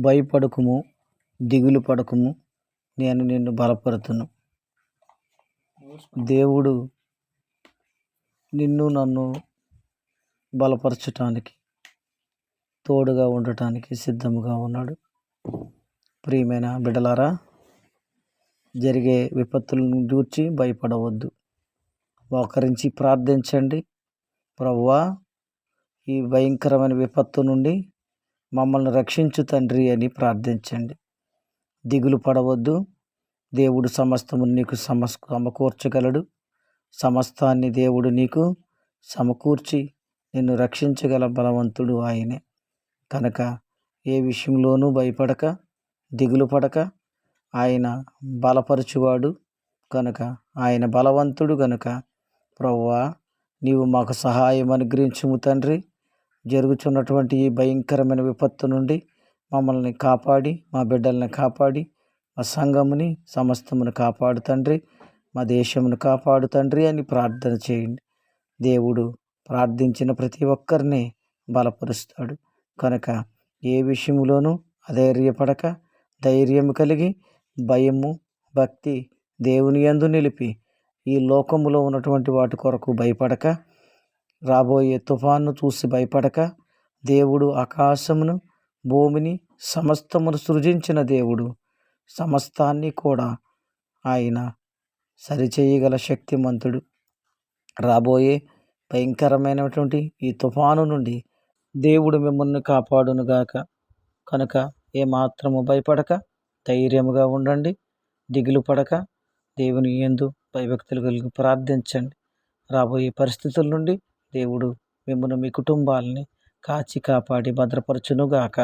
భయపడకుము దిగులు పడకుము నేను నిన్ను బలపరుతును. దేవుడు నిన్ను నన్ను బలపరచటానికి తోడుగా ఉండటానికి సిద్ధముగా ఉన్నాడు. ప్రియమైన బిడలారా జరిగే విపత్తులను చూచి భయపడవద్దు. మోకరించి ప్రార్థించండి. ప్రవ్వా ఈ భయంకరమైన విపత్తు నుండి మమ్మల్ని రక్షించు తండ్రి అని ప్రార్థించండి. దిగులు పడవద్దు. దేవుడు సమస్తము నీకు సమస్ సమకూర్చగలడు. సమస్తాన్ని దేవుడు నీకు సమకూర్చి నిన్ను రక్షించగల బలవంతుడు ఆయనే. కనుక ఏ విషయంలోనూ భయపడక దిగులు పడక. ఆయన బలపరచువాడు కనుక ఆయన బలవంతుడు కనుక ప్రవ్వా నీవు మాకు సహాయం అనుగ్రహించుము తండ్రి. జరుగుతున్నటువంటి ఈ భయంకరమైన విపత్తు నుండి మమ్మల్ని కాపాడి మా బిడ్డల్ని కాపాడి మా సంఘముని సమస్తమును కాపాడు తండ్రి మా దేశమును కాపాడు తండ్రి అని ప్రార్థన చేయండి. దేవుడు ప్రార్థించిన ప్రతి ఒక్కరిని బలపరుస్తాడు. కనుక ఏ విషయంలోనూ అధైర్యపడక ధైర్యం కలిగి భయము భక్తి దేవుని యందు నిలిపి ఈ లోకములో ఉన్నటువంటి వాటి కొరకు భయపడక రాబోయే తుఫాన్ను చూసి భయపడక దేవుడు ఆకాశమును భూమిని సమస్తమును సృజించిన దేవుడు. సమస్తాన్ని కూడా ఆయన సరిచేయగల శక్తిమంతుడు. రాబోయే భయంకరమైనటువంటి ఈ తుఫాను నుండి దేవుడు మిమ్మల్ని కాపాడునుగాక కనుక ఏమాత్రము భయపడక ధైర్యముగా ఉండండి. దిగులు పడక దేవుని ఎందు భయభక్తులు కలిగి ప్రార్థించండి. రాబోయే పరిస్థితుల నుండి దేవుడు మిమ్మల్ని మీ కుటుంబాలని కాచి కాపాడి భద్రపరచునుగాక.